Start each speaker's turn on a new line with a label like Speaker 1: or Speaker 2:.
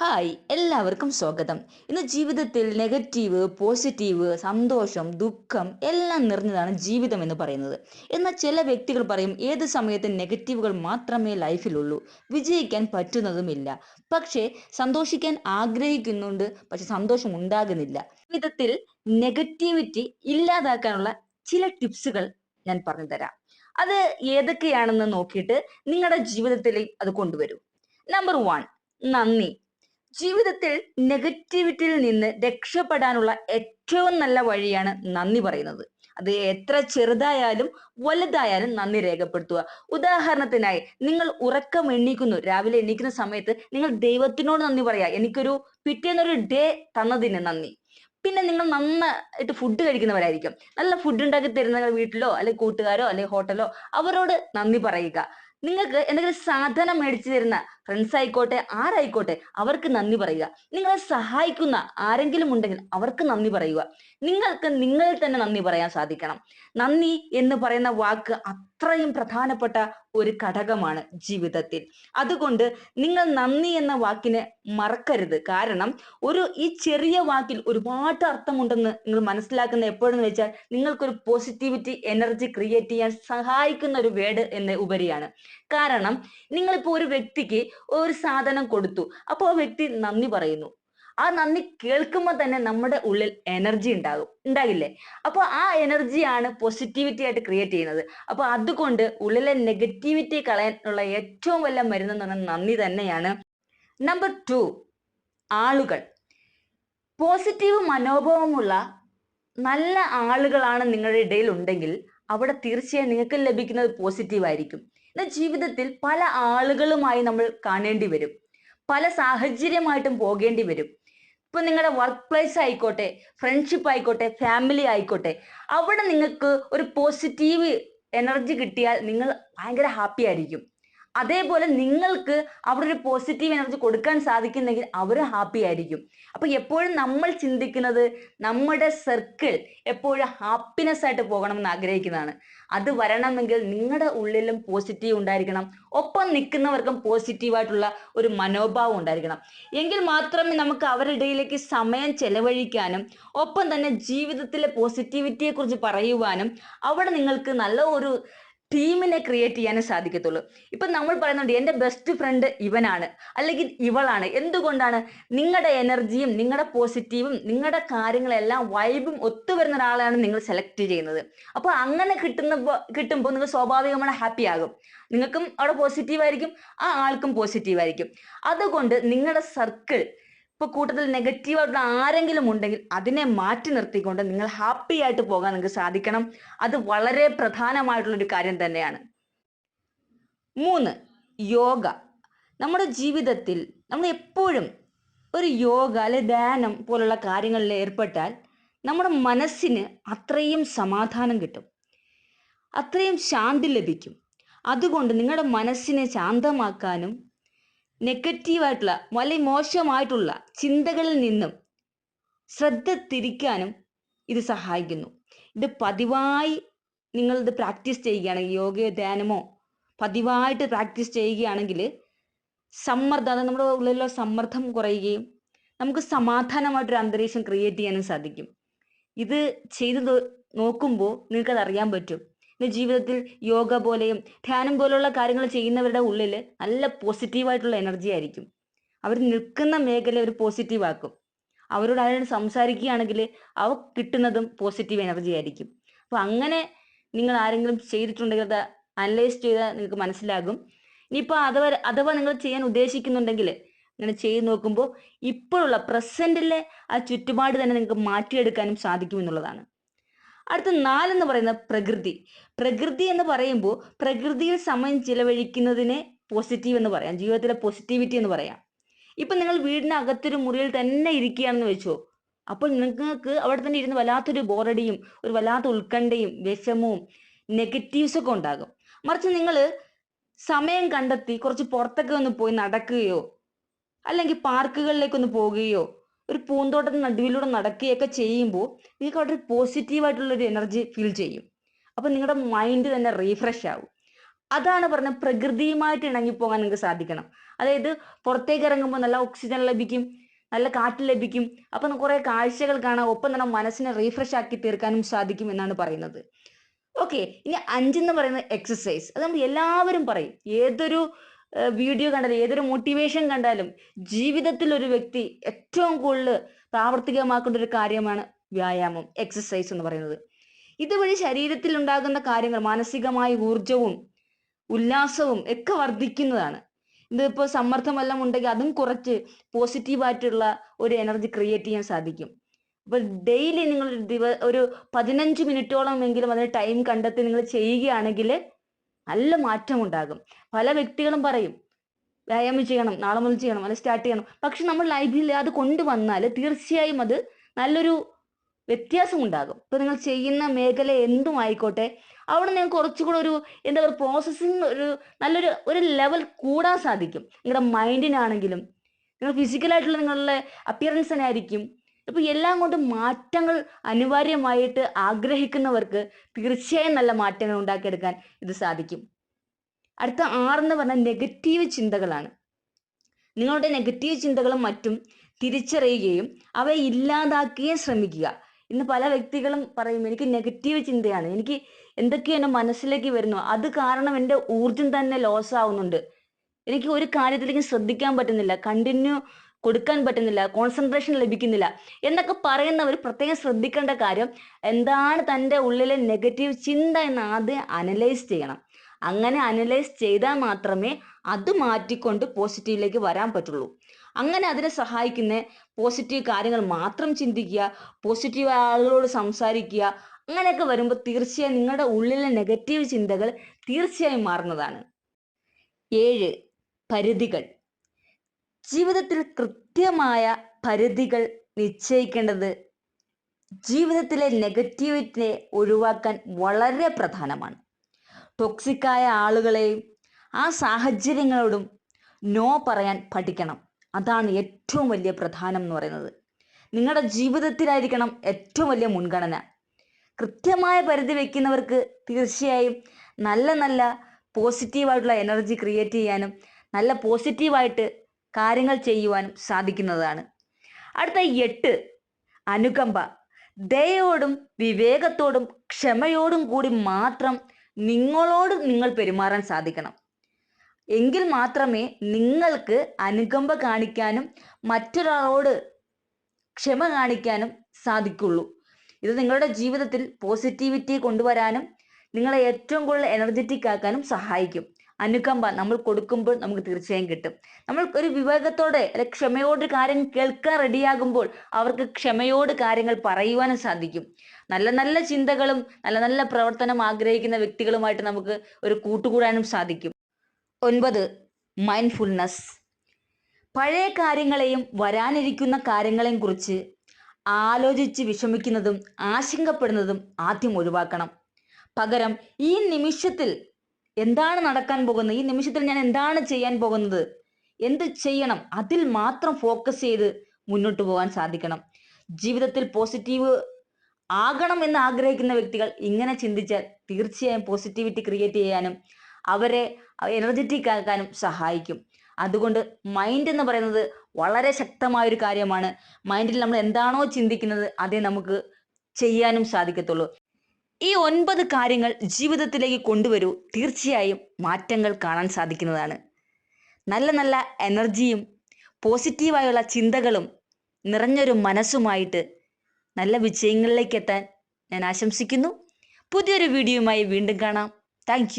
Speaker 1: Hi എല്ലാവർക്കും സ്വാഗതം. ഇന്ന് ജീവിതത്തിൽ നെഗറ്റീവ് പോസിറ്റീവ് സന്തോഷം ദുഃഖം എല്ലാം നിറഞ്ഞതാണ് ജീവിതം എന്ന് പറയുന്നത്. എന്നാൽ ചില വ്യക്തികൾ പറയും ഏത് സമയത്തും നെഗറ്റീവുകൾ മാത്രമേ ലൈഫിലുള്ളൂ. വിജയിക്കാൻ പറ്റുന്നതുമില്ല. പക്ഷേ സന്തോഷിക്കാൻ ആഗ്രഹിക്കുന്നുണ്ട് പക്ഷെ സന്തോഷം ഉണ്ടാകുന്നില്ല. ജീവിതത്തിൽ നെഗറ്റിവിറ്റി ഇല്ലാതാക്കാനുള്ള ചില ടിപ്സുകൾ ഞാൻ പറഞ്ഞു തരാം അത് ഏതൊക്കെയാണെന്ന് നോക്കിയിട്ട് നിങ്ങളുടെ ജീവിതത്തിൽ അത് കൊണ്ടുവരൂ. നമ്പർ വൺ നന്ദി. ജീവിതത്തിൽ നെഗറ്റിവിറ്റിയിൽ നിന്ന് രക്ഷപ്പെടാനുള്ള ഏറ്റവും നല്ല വഴിയാണ് നന്ദി പറയുന്നത്. അത് എത്ര ചെറുതായാലും വലുതായാലും നന്ദി രേഖപ്പെടുത്തുക. ഉദാഹരണത്തിനായി നിങ്ങൾ ഉറക്കം എണ്ണീക്കുന്നു രാവിലെ എണ്ണീക്കുന്ന സമയത്ത് നിങ്ങൾ ദൈവത്തിനോട് നന്ദി പറയാ എനിക്കൊരു പിറ്റേന്നൊരു ഡേ തന്നതിന് നന്ദി. പിന്നെ നിങ്ങൾ നന്നായിട്ട് ഫുഡ് കഴിക്കുന്നവരായിരിക്കും. നല്ല ഫുഡ് ഉണ്ടാക്കി തരുന്ന വീട്ടിലോ അല്ലെങ്കിൽ കൂട്ടുകാരോ അല്ലെങ്കിൽ ഹോട്ടലോ അവരോട് നന്ദി പറയുക. നിങ്ങൾക്ക് എന്തെങ്കിലും സാധനം മേടിച്ചു തരുന്ന ഫ്രണ്ട്സ് ആയിക്കോട്ടെ ആരായിക്കോട്ടെ അവർക്ക് നന്ദി പറയുക. നിങ്ങളെ സഹായിക്കുന്ന ആരെങ്കിലും ഉണ്ടെങ്കിൽ അവർക്ക് നന്ദി പറയുക. നിങ്ങൾക്ക് നിങ്ങളിൽ തന്നെ നന്ദി പറയാൻ സാധിക്കണം. നന്ദി എന്ന് പറയുന്ന വാക്ക് അത്രയും പ്രധാനപ്പെട്ട ഒരു ഘടകമാണ് ജീവിതത്തിൽ. അതുകൊണ്ട് നിങ്ങൾ നന്ദി എന്ന വാക്കിനെ മറക്കരുത്. കാരണം ഒരു ഈ ചെറിയ വാക്കിൽ ഒരുപാട് അർത്ഥമുണ്ടെന്ന് നിങ്ങൾ മനസ്സിലാക്കുന്ന എപ്പോഴെന്ന് വെച്ചാൽ നിങ്ങൾക്കൊരു പോസിറ്റിവിറ്റി എനർജി ക്രിയേറ്റ് ചെയ്യാൻ സഹായിക്കുന്ന ഒരു വേഡ് എന്ന ഉപരിയാണ്. കാരണം നിങ്ങളിപ്പോൾ ഒരു വ്യക്തിക്ക് ഒരു സാധനം കൊടുത്തു. അപ്പോൾ ആ വ്യക്തി നന്ദി പറയുന്നു. ആ നന്ദി കേൾക്കുമ്പോൾ തന്നെ നമ്മുടെ ഉള്ളിൽ എനർജി ഉണ്ടാകും. ഉണ്ടാകില്ലേ? അപ്പോൾ ആ എനർജിയാണ് പോസിറ്റിവിറ്റി ആയിട്ട് ക്രിയേറ്റ് ചെയ്യുന്നത്. അപ്പോൾ അതുകൊണ്ട് ഉള്ളിലെ നെഗറ്റിവിറ്റി കളയാനുള്ള ഏറ്റവും വലിയ മരുന്ന് എന്ന് പറഞ്ഞാൽ നന്ദി തന്നെയാണ്. നമ്പർ ടു ആളുകൾ. പോസിറ്റീവ് മനോഭാവമുള്ള നല്ല ആളുകളാണ് നിങ്ങളുടെ ഇടയിൽ ഉണ്ടെങ്കിൽ അവിടെ തീർച്ചയായും നിങ്ങൾക്ക് ലഭിക്കുന്നത് പോസിറ്റീവ് ആയിരിക്കും. ജീവിതത്തിൽ പല ആളുകളുമായി നമ്മൾ കാണേണ്ടി വരും. പല സാഹചര്യമായിട്ടും പോകേണ്ടി വരും. ഇപ്പൊ നിങ്ങളുടെ വർക്ക് പ്ലേസ് ആയിക്കോട്ടെ ഫ്രണ്ട്ഷിപ്പ് ആയിക്കോട്ടെ ഫാമിലി ആയിക്കോട്ടെ അവിടെ നിങ്ങൾക്ക് ഒരു പോസിറ്റീവ് എനർജി കിട്ടിയാൽ നിങ്ങൾ ഭയങ്കര ഹാപ്പി ആയിരിക്കും. അതേപോലെ നിങ്ങൾക്ക് അവിടെ ഒരു പോസിറ്റീവ് എനർജി കൊടുക്കാൻ സാധിക്കുന്നെങ്കിൽ അവർ ഹാപ്പി ആയിരിക്കും. അപ്പൊ എപ്പോഴും നമ്മൾ ചിന്തിക്കുന്നത് നമ്മുടെ സർക്കിൾ എപ്പോഴും ഹാപ്പിനെസ് ആയിട്ട് പോകണം എന്ന് ആഗ്രഹിക്കുന്നതാണ്. അത് വരണമെങ്കിൽ നിങ്ങളുടെ ഉള്ളിലും പോസിറ്റീവ് ഉണ്ടായിരിക്കണം. ഒപ്പം നിൽക്കുന്നവർക്കും പോസിറ്റീവായിട്ടുള്ള ഒരു മനോഭാവം ഉണ്ടായിരിക്കണം. എങ്കിൽ മാത്രമേ നമുക്ക് അവരുടെ ഇടയിലേക്ക് സമയം ചെലവഴിക്കാനും ഒപ്പം തന്നെ ജീവിതത്തിലെ പോസിറ്റിവിറ്റിയെക്കുറിച്ച് പറയുവാനും അവിടെ നിങ്ങൾക്ക് നല്ല ഒരു ടീമിനെ ക്രിയേറ്റ് ചെയ്യാനും സാധിക്കത്തുള്ളൂ. ഇപ്പൊ നമ്മൾ പറയുന്നുണ്ട് എന്റെ ബെസ്റ്റ് ഫ്രണ്ട് ഇവനാണ് അല്ലെങ്കിൽ ഇവളാണ് എന്തുകൊണ്ടാണ്? നിങ്ങളുടെ എനർജിയും നിങ്ങളുടെ പോസിറ്റീവും നിങ്ങളുടെ കാര്യങ്ങളെല്ലാം വൈബും ഒത്തുവരുന്ന ഒരാളാണ് നിങ്ങൾ സെലക്ട് ചെയ്യുന്നത്. അപ്പോൾ അങ്ങനെ കിട്ടുന്ന കിട്ടുമ്പോൾ നിങ്ങൾ സ്വാഭാവികമാണ് ഹാപ്പി ആകും. നിങ്ങൾക്കും അവിടെ പോസിറ്റീവായിരിക്കും ആ ആൾക്കും പോസിറ്റീവായിരിക്കും അതുകൊണ്ട് നിങ്ങളുടെ സർക്കിൾ ഇപ്പൊ കൂട്ടത്തിൽ നെഗറ്റീവായിട്ടുള്ള ആരെങ്കിലും ഉണ്ടെങ്കിൽ അതിനെ മാറ്റി നിർത്തിക്കൊണ്ട് നിങ്ങൾ ഹാപ്പി ആയിട്ട് പോകാൻ നിങ്ങൾക്ക് സാധിക്കണം. അത് വളരെ പ്രധാനമായിട്ടുള്ള ഒരു കാര്യം തന്നെയാണ്. മൂന്ന് യോഗ. നമ്മുടെ ജീവിതത്തിൽ നമ്മൾ എപ്പോഴും ഒരു യോഗ അല്ലെ ധ്യാനം പോലുള്ള കാര്യങ്ങളിൽ ഏർപ്പെട്ടാൽ നമ്മുടെ മനസ്സിന് അത്രയും സമാധാനം കിട്ടും. അത്രയും ശാന്തി ലഭിക്കും. അതുകൊണ്ട് നിങ്ങളുടെ മനസ്സിനെ ശാന്തമാക്കാനും നെഗറ്റീവായിട്ടുള്ള വളരെ മോശമായിട്ടുള്ള ചിന്തകളിൽ നിന്നും ശ്രദ്ധ തിരിക്കാനും ഇത് സഹായിക്കുന്നു. ഇത് പതിവായി നിങ്ങൾ ഇത് പ്രാക്ടീസ് ചെയ്യുകയാണെങ്കിൽ യോഗയോ ധ്യാനമോ പതിവായിട്ട് പ്രാക്ടീസ് ചെയ്യുകയാണെങ്കിൽ സമ്മർദ്ദം അതായത് നമ്മുടെ ഉള്ളിലുള്ള സമ്മർദ്ദം കുറയുകയും നമുക്ക് സമാധാനമായിട്ടൊരു അന്തരീക്ഷം ക്രിയേറ്റ് ചെയ്യാനും സാധിക്കും. ഇത് ചെയ്ത് നോക്കുമ്പോൾ നിങ്ങൾക്കത് അറിയാൻ പറ്റും. ജീവിതത്തിൽ യോഗ പോലെയും ധ്യാനം പോലുള്ള കാര്യങ്ങൾ ചെയ്യുന്നവരുടെ ഉള്ളിൽ നല്ല പോസിറ്റീവായിട്ടുള്ള എനർജി ആയിരിക്കും. അവർ നിൽക്കുന്ന മേഖല ഒരു പോസിറ്റീവ് ആക്കും അവരോട് ആരും സംസാരിക്കുകയാണെങ്കിൽ അവ കിട്ടുന്നതും പോസിറ്റീവ് എനർജി ആയിരിക്കും. അപ്പോൾ അങ്ങനെ നിങ്ങൾ ആരെങ്കിലും ചെയ്തിട്ടുണ്ടെങ്കിൽ അത് അനലൈസ് ചെയ്താൽ നിങ്ങൾക്ക് മനസ്സിലാകും. ഇനിയിപ്പോൾ അഥവാ അഥവാ നിങ്ങൾ ചെയ്യാൻ ഉദ്ദേശിക്കുന്നുണ്ടെങ്കിൽ ഇങ്ങനെ ചെയ്ത് നോക്കുമ്പോൾ ഇപ്പോഴുള്ള പ്രസന്റിലെ ആ ചുറ്റുപാട് തന്നെ നിങ്ങൾക്ക് മാറ്റിയെടുക്കാനും സാധിക്കും എന്നുള്ളതാണ്. അടുത്ത നാലെന്ന് പറയുന്നത് പ്രകൃതി. പ്രകൃതി എന്ന് പറയുമ്പോൾ പ്രകൃതിയിൽ സമയം ചിലവഴിക്കുന്നതിനെ പോസിറ്റീവ് എന്ന് പറയാം. ജീവിതത്തിലെ പോസിറ്റിവിറ്റി എന്ന് പറയാം. ഇപ്പം നിങ്ങൾ വീടിനകത്തൊരു മുറിയിൽ തന്നെ ഇരിക്കുകയാണെന്ന് വെച്ചോ. അപ്പോൾ നിങ്ങൾക്ക് അവിടെ തന്നെ ഇരുന്ന് വല്ലാത്തൊരു ബോറടിയും ഒരു വല്ലാത്ത ഉത്കണ്ഠയും വിഷമവും നെഗറ്റീവ്സ് ഒക്കെ ഉണ്ടാകും. മറിച്ച് നിങ്ങൾ സമയം കണ്ടെത്തി കുറച്ച് പുറത്തൊക്കെ ഒന്ന് പോയി നടക്കുകയോ അല്ലെങ്കിൽ പാർക്കുകളിലേക്കൊന്ന് പോവുകയോ ഒരു പൂന്തോട്ടത്തിന് നടുവിലൂടെ നടക്കുകയൊക്കെ ചെയ്യുമ്പോൾ നിങ്ങൾക്ക് അവിടെ ഒരു പോസിറ്റീവ് ആയിട്ടുള്ള ഒരു എനർജി ഫീൽ ചെയ്യും. അപ്പോൾ നിങ്ങളുടെ മൈൻഡ് തന്നെ റീഫ്രഷ് ആവും. അതാണ് പറഞ്ഞ പ്രകൃതിയുമായിട്ട് ഇണങ്ങിപ്പോകാൻ നിങ്ങൾക്ക് സാധിക്കണം. അതായത് പുറത്തേക്ക് ഇറങ്ങുമ്പോൾ നല്ല ഓക്സിജൻ ലഭിക്കും നല്ല കാറ്റ് ലഭിക്കും. അപ്പം കുറേ കാഴ്ചകൾ കാണാം. ഒപ്പം തന്നെ മനസ്സിനെ റീഫ്രഷ് ആക്കി തീർക്കാനും സാധിക്കും എന്നാണ് പറയുന്നത്. ഓക്കെ ഇനി അഞ്ചെന്ന് പറയുന്നത് എക്സസൈസ് അത് നമ്മൾ എല്ലാവരും പറയും. ഏതൊരു വീഡിയോ കണ്ടാലും ഏതൊരു മോട്ടിവേഷൻ കണ്ടാലും ജീവിതത്തിൽ ഒരു വ്യക്തി ഏറ്റവും കൂടുതൽ പ്രാവർത്തികമാക്കേണ്ട ഒരു കാര്യമാണ് വ്യായാമം എക്സസൈസ് എന്ന് പറയുന്നത്. ഇതുവഴി ശരീരത്തിൽ ഉണ്ടാകുന്ന കാര്യങ്ങൾ മാനസികമായ ഊർജവും ഉല്ലാസവും ഒക്കെ വർദ്ധിക്കുന്നതാണ്. ഇതിപ്പോൾ സമ്മർദ്ദമെല്ലാം ഉണ്ടെങ്കിൽ അതും കുറച്ച് പോസിറ്റീവായിട്ടുള്ള ഒരു എനർജി ക്രിയേറ്റ് ചെയ്യാൻ സാധിക്കും. അപ്പോൾ ഡെയിലി നിങ്ങൾ ഒരു ദിവ ഒരു പതിനഞ്ച് മിനിറ്റോളം എങ്കിലും അതിന് ടൈം കണ്ടെത്തി നിങ്ങൾ ചെയ്യുകയാണെങ്കിൽ നല്ല മാറ്റം ഉണ്ടാകും പല വ്യക്തികളും പറയും വ്യായാമം ചെയ്യണം നാളെ മുതൽ ചെയ്യണം അല്ലെങ്കിൽ സ്റ്റാർട്ട് ചെയ്യണം. പക്ഷെ നമ്മൾ ലൈഫിൽ അത് കൊണ്ടുവന്നാൽ തീർച്ചയായും അത് നല്ലൊരു വ്യത്യാസം ഉണ്ടാകും ഇപ്പൊ നിങ്ങൾ ചെയ്യുന്ന മേഖല എന്തും ആയിക്കോട്ടെ അവിടെ നിങ്ങൾക്ക് കുറച്ചുകൂടെ ഒരു എന്താ പറയുക പ്രോസസ്സിങ് ഒരു നല്ലൊരു ഒരു ലെവൽ കൂടാൻ സാധിക്കും. നിങ്ങളുടെ മൈൻഡിനാണെങ്കിലും നിങ്ങൾ ഫിസിക്കലായിട്ടുള്ള നിങ്ങളുടെ അപ്പിയറൻസിനായിരിക്കും ഇപ്പൊ എല്ലാം കൊണ്ടും മാറ്റങ്ങൾ അനിവാര്യമായിട്ട് ആഗ്രഹിക്കുന്നവർക്ക് തീർച്ചയായും നല്ല മാറ്റങ്ങൾ ഉണ്ടാക്കിയെടുക്കാൻ ഇത് സാധിക്കും. അടുത്ത ആറെന്ന് പറഞ്ഞാൽ നെഗറ്റീവ് ചിന്തകളാണ്. നിങ്ങളുടെ നെഗറ്റീവ് ചിന്തകളും മറ്റും തിരിച്ചറിയുകയും അവയെ ഇല്ലാതാക്കുകയും ശ്രമിക്കുക. ഇന്ന് പല വ്യക്തികളും പറയും എനിക്ക് നെഗറ്റീവ് ചിന്തയാണ്. എനിക്ക് എന്തൊക്കെയോ എന്റെ മനസ്സിലേക്ക് വരുന്നു. അത് കാരണം എന്റെ ഊർജം തന്നെ ലോസ് ആവുന്നുണ്ട്. എനിക്ക് ഒരു കാര്യത്തിലേക്ക് ശ്രദ്ധിക്കാൻ പറ്റുന്നില്ല. കണ്ടിന്യൂ കൊടുക്കാൻ പറ്റുന്നില്ല കോൺസെൻട്രേഷൻ ലഭിക്കുന്നില്ല എന്നൊക്കെ പറയുന്നവർ പ്രത്യേകം ശ്രദ്ധിക്കേണ്ട കാര്യം എന്താണ് തന്റെ ഉള്ളിലെ നെഗറ്റീവ് ചിന്ത എന്ന് ആദ്യം അനലൈസ് ചെയ്യണം. അങ്ങനെ അനലൈസ് ചെയ്താൽ മാത്രമേ അത് മാറ്റിക്കൊണ്ട് പോസിറ്റീവിലേക്ക് വരാൻ പറ്റുള്ളൂ. അങ്ങനെ അതിനെ സഹായിക്കുന്ന പോസിറ്റീവ് കാര്യങ്ങൾ മാത്രം ചിന്തിക്കുക പോസിറ്റീവ് ആളുകളോട് സംസാരിക്കുക അങ്ങനെയൊക്കെ വരുമ്പോൾ തീർച്ചയായും നിങ്ങളുടെ ഉള്ളിലെ നെഗറ്റീവ് ചിന്തകൾ തീർച്ചയായും മാറുന്നതാണ്. ഏഴ് പരിധികൾ. ജീവിതത്തിൽ കൃത്യമായ പരിധികൾ നിശ്ചയിക്കേണ്ടത് ജീവിതത്തിലെ നെഗറ്റിവിറ്റിനെ ഒഴിവാക്കാൻ വളരെ പ്രധാനമാണ്. ടോക്സിക്കായ ആളുകളെയും ആ സാഹചര്യങ്ങളോടും നോ പറയാൻ പഠിക്കണം. അതാണ് ഏറ്റവും വലിയ പ്രധാനം എന്ന് പറയുന്നത്. നിങ്ങളുടെ ജീവിതത്തിലായിരിക്കണം ഏറ്റവും വലിയ മുൻഗണന. കൃത്യമായ പരിധി വയ്ക്കുന്നവർക്ക് തീർച്ചയായും നല്ല നല്ല പോസിറ്റീവായിട്ടുള്ള എനർജി ക്രിയേറ്റ് ചെയ്യാനും നല്ല പോസിറ്റീവായിട്ട് കാര്യങ്ങൾ ചെയ്യുവാനും സാധിക്കുന്നതാണ്. അടുത്ത എട്ട് അനുകമ്പ. ദയോടും വിവേകത്തോടും ക്ഷമയോടും കൂടി മാത്രം നിങ്ങളോട് നിങ്ങൾ പെരുമാറാൻ സാധിക്കണം. എങ്കിൽ മാത്രമേ നിങ്ങൾക്ക് അനുകമ്പ കാണിക്കാനും മറ്റൊരാളോട് ക്ഷമ കാണിക്കാനും സാധിക്കുള്ളൂ. ഇത് നിങ്ങളുടെ ജീവിതത്തിൽ പോസിറ്റിവിറ്റി കൊണ്ടുവരാനും നിങ്ങളെ ഏറ്റവും കൂടുതൽ എനർജറ്റിക് ആക്കാനും സഹായിക്കും. അനുകമ്പ നമ്മൾ കൊടുക്കുമ്പോൾ നമുക്ക് തീർച്ചയായും കിട്ടും. നമ്മൾ ഒരു വിവേകത്തോടെ അല്ലെ ക്ഷമയോട് കാര്യം കേൾക്കാൻ റെഡിയാകുമ്പോൾ അവർക്ക് ക്ഷമയോട് കാര്യങ്ങൾ പറയുവാനും സാധിക്കും. നല്ല നല്ല ചിന്തകളും നല്ല നല്ല പ്രവർത്തനം ആഗ്രഹിക്കുന്ന വ്യക്തികളുമായിട്ട് നമുക്ക് ഒരു കൂട്ടുകൂടാനും സാധിക്കും. ഒൻപത് മൈൻഡ്ഫുൾനെസ് പഴയ കാര്യങ്ങളെയും വരാനിരിക്കുന്ന കാര്യങ്ങളെയും കുറിച്ച് ആലോചിച്ച് വിഷമിക്കുന്നതും ആശങ്കപ്പെടുന്നതും ആദ്യം ഒഴിവാക്കണം. പകരം ഈ നിമിഷത്തിൽ എന്താണ് നടക്കാൻ പോകുന്നത്? ഈ നിമിഷത്തിൽ ഞാൻ എന്താണ് ചെയ്യാൻ പോകുന്നത്? എന്ത് ചെയ്യണം? അതിൽ മാത്രം ഫോക്കസ് ചെയ്ത് മുന്നോട്ട് പോകാൻ സാധിക്കണം. ജീവിതത്തിൽ പോസിറ്റീവ് ആകണം എന്ന് ആഗ്രഹിക്കുന്ന വ്യക്തികൾ ഇങ്ങനെ ചിന്തിച്ചാൽ തീർച്ചയായും പോസിറ്റിവിറ്റി ക്രിയേറ്റ് ചെയ്യാനും അവരെ എനർജറ്റിക് ആക്കാനും സഹായിക്കും. അതുകൊണ്ട് മൈൻഡ് എന്ന് പറയുന്നത് വളരെ ശക്തമായ ഒരു കാര്യമാണ് മൈൻഡിൽ നമ്മൾ എന്താണോ ചിന്തിക്കുന്നത് അതേ നമുക്ക് ചെയ്യാനും സാധിക്കത്തുള്ളൂ. ഈ ഒൻപത് കാര്യങ്ങൾ ജീവിതത്തിലേക്ക് കൊണ്ടുവരൂ. തീർച്ചയായും മാറ്റങ്ങൾ കാണാൻ സാധിക്കുന്നതാണ്. നല്ല നല്ല എനർജിയും പോസിറ്റീവായുള്ള ചിന്തകളും നിറഞ്ഞൊരു മനസ്സുമായിട്ട് നല്ല വിജയങ്ങളിലേക്ക് എത്താൻ ഞാൻ ആശംസിക്കുന്നു. പുതിയൊരു വീഡിയോയുമായി വീണ്ടും കാണാം. താങ്ക്